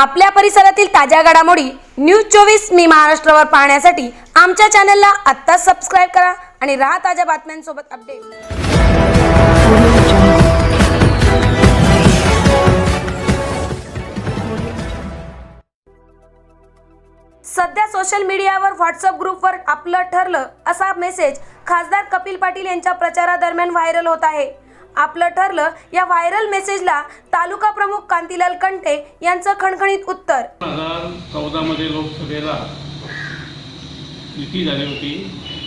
आपल्या परिसरातील ताज्या घडामोडी न्यूज चोवीस मी महाराष्ट्रावर पाहण्यासाठी आमच्या चॅनलला आत्ताच सबस्क्राईब करा आणि राहा ताज्या बातम्यांसोबत अपडेट सध्या सोशल मीडियावर व्हॉट्सअप ग्रुपवर आपलं ठरलं असा मेसेज खासदार कपिल पाटील यांच्या प्रचारादरम्यान व्हायरल होत आहे. आपलं ठरलं या व्हायरल मेसेजला तालुका प्रमुख कांतीलाल कंटे यांचं खणखणीत उत्तर. दोन हजार चौदामध्ये लोकसभेला युती झाली होती.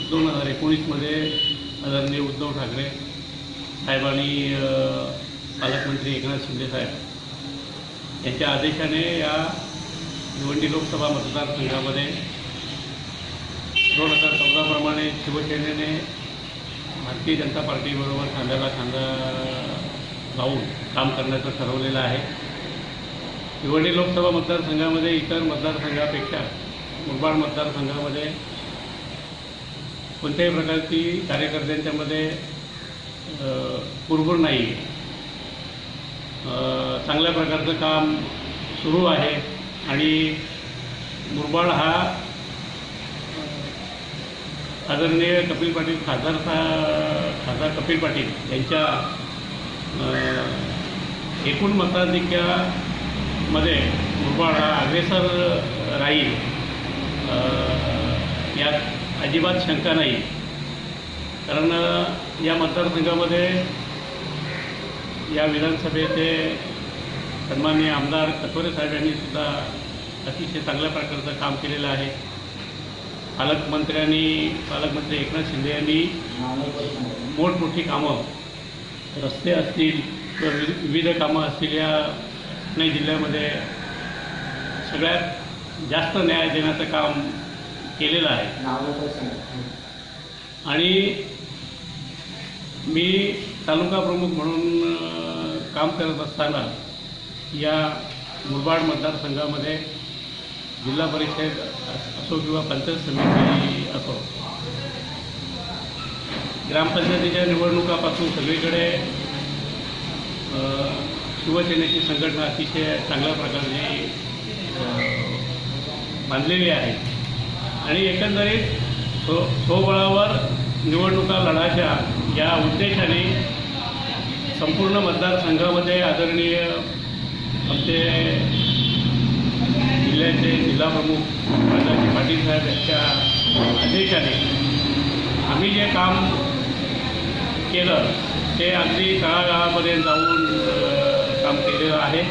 दोन हजार एकोणीसमध्ये आदरणीय उद्धव ठाकरे साहेब आणि पालकमंत्री एकनाथ शिंदे साहेब यांच्या आदेशाने या भिवंडी लोकसभा मतदारसंघामध्ये दोन हजार चौदाप्रमाणे शिवसेनेने भारतीय जनता पार्टीबरोबर खांद्याला खांदा लावून काम करण्याचं ठरवलेलं आहे. भिवंडी लोकसभा मतदारसंघामध्ये इतर मतदारसंघापेक्षा मुरबाड मतदारसंघामध्ये कोणत्याही प्रकारची कार्यकर्त्यांच्यामध्ये अ, कुरबुर नाही चांगल्या प्रकारचं काम सुरू आहे आणि मुरबाड हा आदरणीय कपिल पाटील खासदार सा खासदार कपिल पाटील यांच्या एकूण मताधिक्यामध्ये मुरबाड हा अग्रेसर राहील. यात अजिबात शंका नाही. कारण या मतदारसंघामध्ये या विधानसभेचे सन्माननीय आमदार कथोरे साहेब यांनी सुद्धा अतिशय चांगल्या प्रकारचं काम केलेलं आहे. पालकमंत्र्यांनी पालकमंत्री एकनाथ शिंदे यांनी मोठमोठी कामं रस्ते असतील किंवा विविध विविध कामं असतील या पुणे जिल्ह्यामध्ये सगळ्यात जास्त न्याय देण्याचं काम केलेलं आहे. आणि मी तालुका प्रमुख म्हणून काम करत असताना या मुरबाड मतदारसंघामध्ये जिल्हा परिषद असो किंवा पंचायत समिती असो ग्रामपंचायतीच्या निवडणुकापासून सगळीकडे शिवसेनेची संघटना अतिशय चांगल्या प्रकारे बांधलेली आहे. आणि एकंदरीत सो स्वबळावर निवडणुका लढायच्या या उद्देशाने संपूर्ण मतदारसंघामध्ये आदरणीय आमचे जिल्ह्याचे जिल्हाप्रमुख राजाजी पाटील साहेब यांच्या आदेशाने आम्ही जे काम केलं ते अगदी तळागाळामध्ये जाऊन काम केलेलं आहे.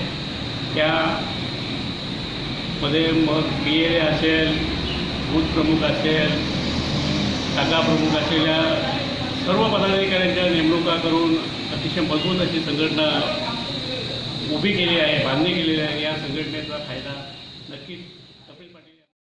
त्यामध्ये मग बी ए असेल बूथ प्रमुख असेल शाखा प्रमुख असलेल्या सर्व पदाधिकाऱ्यांच्या नेमणुका करून अतिशय मजबूत अशी संघटना उभी केली आहे बांधणी केलेली आहे. या संघटनेचा फायदा aqui